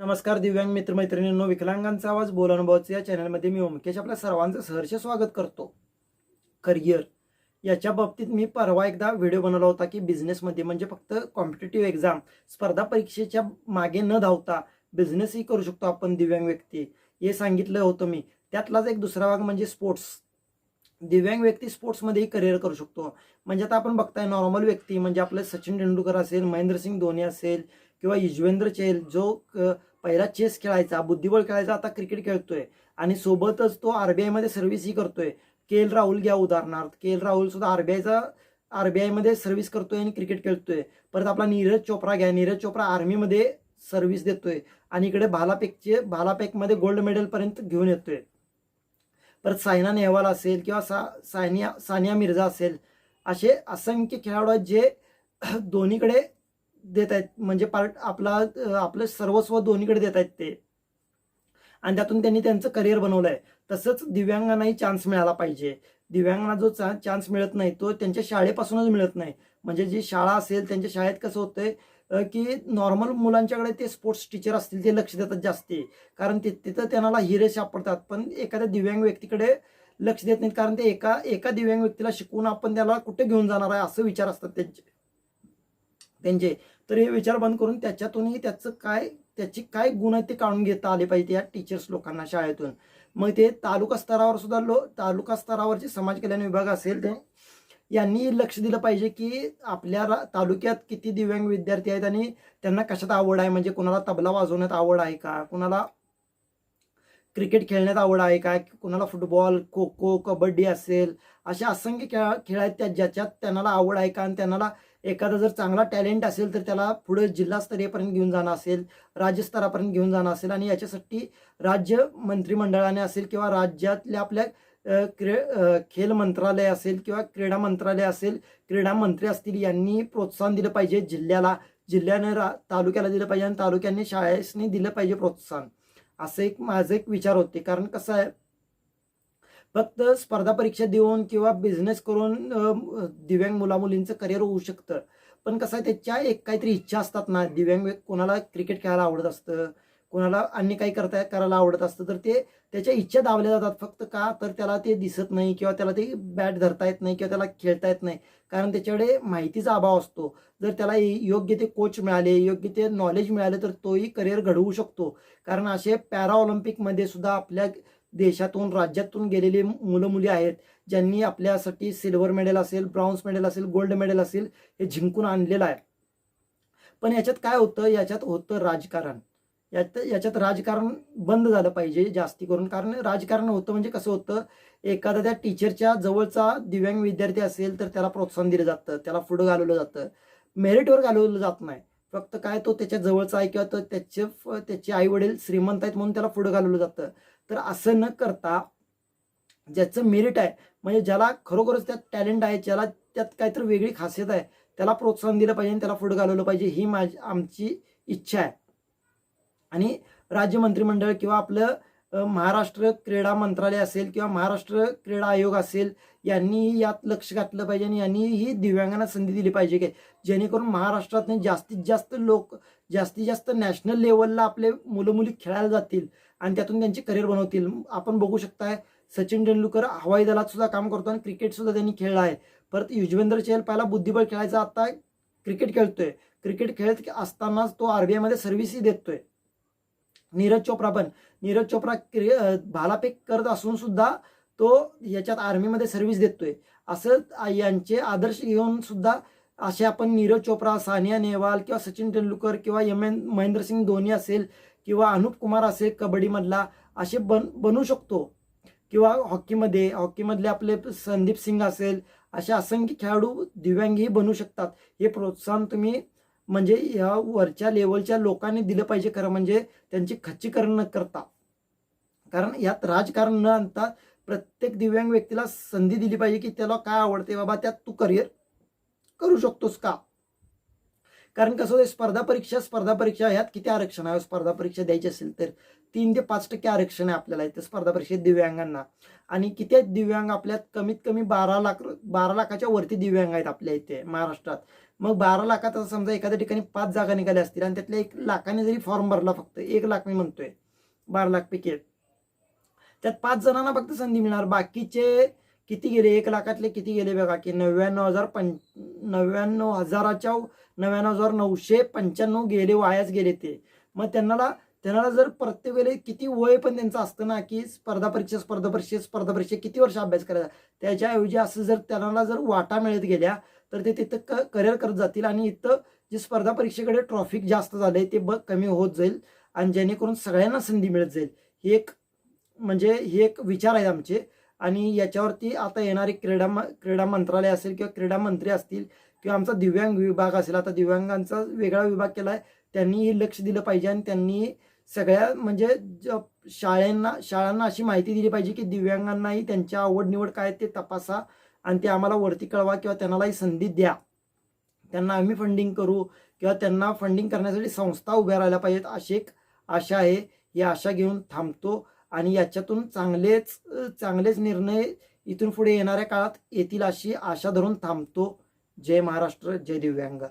नमस्कार दिव्यांग मित्रमैत्रिणींनो विकलांगांचा आवाज बोलानुभवचं या चॅनलमध्ये मी ओमकेश. आपल्या सर्वांचं सहर्ष स्वागत करतो. करिअर याच्या बाबतीत मी परवा एकदा व्हिडिओ बनवला होता की बिझनेसमध्ये म्हणजे फक्त कॉम्पिटेटिव्ह एक्झाम स्पर्धा परीक्षेच्या मागे न धावता बिझनेसही करू शकतो आपण दिव्यांग व्यक्ती. हे सांगितलं होतं मी. त्यातलाच एक दुसरा भाग म्हणजे स्पोर्ट्स दिव्यांग व्यक्ती स्पोर्ट्समध्येही करिअर करू शकतो. म्हणजे आता आपण बघताय नॉर्मल व्यक्ती म्हणजे आपले सचिन तेंडुलकर असेल महेंद्रसिंग धोनी असेल किंवा युजवेंद्र चेल जो क- पहिला चेस खेळायचा बुद्धिबळ खेळायचा आता क्रिकेट खेळतोय. आणि सोबतच तो आरबीआयमध्ये सर्व्हिसही करतोय. के एल राहुल घ्या उदाहरणार्थ. के एल राहुल सुद्धा आरबीआयचा आरबीआयमध्ये सर्व्हिस करतोय आणि क्रिकेट खेळतोय. परत आपला नीरज चोप्रा घ्या. नीरज चोप्रा आर्मीमध्ये सर्व्हिस देतोय. आणि इकडे भालापेकचे भालापेकमध्ये गोल्ड मेडल पर्यंत घेऊन येतोय. परत सायना नेहवाल असेल किंवा सा सानिया सानिया मिर्झा असेल. असे असंख्य खेळाडू आहेत जे दोन्हीकडे देत आहेत म्हणजे पार्ट आपला आपलं सर्वस्व दोन्हीकडे देत आहेत ते. आणि त्यातून त्यांनी त्यांचं करिअर बनवलं आहे तसंच दिव्यांगांनाही चान्स मिळाला पाहिजे. दिव्यांगांना जो चान्स मिळत नाही तो त्यांच्या शाळेपासूनच मिळत नाही. म्हणजे जी शाळा असेल त्यांच्या शाळेत कसं होतंय की नॉर्मल मुलांच्याकडे ते स्पोर्ट्स टीचर असतील ते लक्ष देतात जास्ती. कारण ते तिथं त्यांना हिरे सापडतात. पण एखाद्या दिव्यांग व्यक्तीकडे लक्ष देत नाहीत. कारण ते एका एका दिव्यांग व्यक्तीला शिकवून आपण त्याला कुठे घेऊन जाणार आहे असं विचार असतात त्यांचे. त्यांचे. तर हे विचार बंद करून त्याच्यातूनही त्याचं काय त्याची काय गुण आहेत ते काढून घेता आले पाहिजे या टीचर्स लोकांना शाळेतून. मग ते तालुका स्तरावर सुद्धा लो तालुका स्तरावरचे समाज कल्याण विभाग असेल ते यांनी लक्ष दिलं पाहिजे की आपल्या तालुक्यात किती दिव्यांग विद्यार्थी आहेत आणि त्यांना कशात आवड आहे? म्हणजे कोणाला तबला वाजवण्यात आवड आहे का? कोणाला क्रिकेट खेळण्यात आवड आहे का? कोणाला फुटबॉल खो खो कबड्डी असेल अशा असंख्य खेळ खेळ आहेत त्या ज्याच्यात त्यांना आवड आहे का? आणि त्यांना एखादा जर चांगला टॅलेंट असेल तर त्याला पुढे जिल्हास्तरीयपर्यंत घेऊन जाणं असेल राज्यस्तरापर्यंत घेऊन जाणं असेल आणि याच्यासाठी राज्य मंत्रिमंडळाने असेल किंवा राज्यातल्या आपल्या क्रे खेल मंत्रालय असेल किंवा क्रीडा मंत्रालय असेल क्रीडा मंत्री असतील यांनी प्रोत्साहन दिलं पाहिजे जिल्ह्याला. जिल्ह्यानं रा तालुक्याला दिलं पाहिजे आणि तालुक्यांनी शाळेसनी दिलं पाहिजे प्रोत्साहन. असं एक माझं एक विचार होते. कारण कसं आहे फक्त स्पर्धा परीक्षा देऊन किंवा बिझनेस करून दिव्यांग मुलामुलींचं करिअर होऊ शकतं. पण कसं आहे त्याच्या एक काहीतरी इच्छा असतात ना दिव्यांग कोणाला क्रिकेट खेळायला आवडत असतं कोणाला अन्य काही करता करायला आवडत असतं तर ते त्याच्या इच्छा दावल्या जातात फक्त का? तर त्याला ते दिसत नाही किंवा त्याला ते बॅट धरता येत नाही किंवा त्याला खेळता येत नाही. कारण त्याच्याकडे माहितीचा अभाव असतो. जर त्याला योग्य ते कोच मिळाले योग्य ते नॉलेज मिळाले तर तोही करिअर घडवू शकतो. कारण असे पॅरा ऑलिम्पिकमध्ये सुद्धा आपल्या देशातून राज्यातून गेलेले मुलं मुली आहेत ज्यांनी आपल्यासाठी सिल्वर मेडल असेल ब्राऊन्स मेडल असेल गोल्ड मेडल असेल हे जिंकून आणलेलं आहे. पण याच्यात काय होतं? याच्यात होतं राजकारण. यात याच्यात राजकारण बंद झालं पाहिजे जास्ती करून. कारण राजकारण होतं म्हणजे कसं होतं? एखाद्या त्या टीचरच्या जवळचा दिव्यांग विद्यार्थी असेल तर त्याला प्रोत्साहन दिलं जातं त्याला पुढं घालवलं जातं. मेरिटवर घालवलं जात नाही. फक्त काय तो त्याच्या जवळचा आहे किंवा तो त्याचे त्याचे आई वडील श्रीमंत आहेत म्हणून त्याला पुढं घालवलं जातं. तर असं न करता ज्याचं मेरिट आहे म्हणजे ज्याला खरोखरच त्यात टॅलेंट आहे ज्याला त्यात काहीतरी वेगळी खासियत आहे त्याला प्रोत्साहन दिलं पाहिजे आणि त्याला पुढं घालवलं पाहिजे ही माझी आमची इच्छा आहे. आणि राज्य मंत्रिमंडळ किंवा आपलं महाराष्ट्र क्रीडा मंत्रालय असेल किंवा महाराष्ट्र क्रीडा आयोग असेल यांनी यात लक्ष घातलं पाहिजे आणि यांनी ही दिव्यांगांना संधी दिली पाहिजे की जेणेकरून महाराष्ट्रात जास्तीत जास्त लोक जास्तीत जास्त नॅशनल लेवलला आपले मुलं मुली खेळायला जातील आणि त्यातून त्यांचे करिअर बनवतील. आपण बघू शकताय सचिन तेंडुलकर हवाई दलात सुद्धा काम करतो आणि क्रिकेट सुद्धा त्यांनी खेळला आहे. परत युजवेंद्र चहल पहिला बुद्धिबळ खेळायचा आता क्रिकेट खेळतोय. क्रिकेट खेळत असतानाच तो आरबीआयमध्ये सर्व्हिसही देतोय. नीरज चोप्रा पण नीरज चोप्रा क्रि भालाफेक करत असून सुद्धा तो याच्यात आर्मीमध्ये सर्व्हिस देतोय. असं यांचे आदर्श घेऊन सुद्धा असे आपण नीरज चोप्रा सानिया नेहवाल किंवा सचिन तेंडुलकर किंवा एम एन महेंद्रसिंग धोनी असेल किंवा अनुप कुमार असेल कबड्डीमधला असे बन बनू शकतो. किंवा हॉकीमध्ये हॉकीमधले आपले संदीप सिंग असेल असे असंख्य खेळाडू दिव्यांगही बनू शकतात. हे प्रोत्साहन तुम्ही म्हणजे या वरच्या लेवलच्या लोकांनी दिलं पाहिजे खरं म्हणजे त्यांची खच्चीकरण न करता. कारण यात राजकारण न आणता प्रत्येक दिव्यांग व्यक्तीला संधी दिली पाहिजे की त्याला काय आवडते बाबा त्यात तू करिअर करू शकतोस का? कारण कसं होतं स्पर्धा परीक्षा स्पर्धा परीक्षा ह्यात किती आरक्षण आहे? स्पर्धा परीक्षा द्यायची असेल तर तीन ते पाच टक्के आरक्षण आहे आपल्याला इथे स्पर्धा परीक्षेत दिव्यांगांना. आणि किती दिव्यांग आपल्यात? कमीत कमी बारा लाख बारा लाखाच्या वरती दिव्यांग आहेत आपल्या इथे महाराष्ट्रात. मग बारा लाखाचा समजा एखाद्या ठिकाणी पाच जागा निघाल्या असतील आणि त्यातल्या एक लाखाने जरी फॉर्म भरला फक्त एक लाख मी म्हणतोय बारा लाख पैकी त्यात पाच जणांना फक्त संधी मिळणार. बाकीचे किती गेले? एक लाखातले किती गेले बघा की नव्याण्णव हजार पं नव्याण्णव हजाराच्या नव्याण्णव हजार नऊशे पंच्याण्णव गेले वायाच गेले ते. मग त्यांना त्यांना जर प्रत्येक वेळेला किती वय पण त्यांचं असतं ना की स्पर्धा परीक्षा स्पर्धा परीक्षा स्पर्धा परीक्षा किती वर्ष अभ्यास करायचा? त्याच्याऐवजी असं जर त्यांना जर वाटा मिळत गेल्या तर ते तिथं क करिअर करत जातील आणि इथं जे स्पर्धा परीक्षेकडे ट्रॉफिक जास्त झालंय ते ब कमी होत जाईल आणि जेणेकरून सगळ्यांना संधी मिळत जाईल. ही एक म्हणजे हे एक विचार आहेत आमचे. आणि याच्यावरती आता येणारे क्रीडा म- क्रीडा मंत्रालय असेल किंवा क्रीडा मंत्री असतील किंवा आमचा दिव्यांग विभाग असेल आता दिव्यांगांचा वेगळा विभाग केला आहे त्यांनीही लक्ष दिलं पाहिजे आणि त्यांनी सगळ्या म्हणजे ज- शाळांना शाळांना अशी माहिती दिली पाहिजे की दिव्यांगांनाही त्यांच्या आवड निवड काय ते तपासा. आणि ते आम्हाला वरती कळवा किंवा त्यांनाही संधी द्या. त्यांना आम्ही फंडिंग करू किंवा त्यांना फंडिंग करण्यासाठी संस्था उभ्या राहिल्या पाहिजेत अशी एक आशा आहे. ही आशा घेऊन थांबतो आणि याच्यातून चांगलेच चांगलेच निर्णय इथून पुढे येणाऱ्या काळात येतील अशी आशा धरून थांबतो. जय महाराष्ट्र जय दिव्यांग.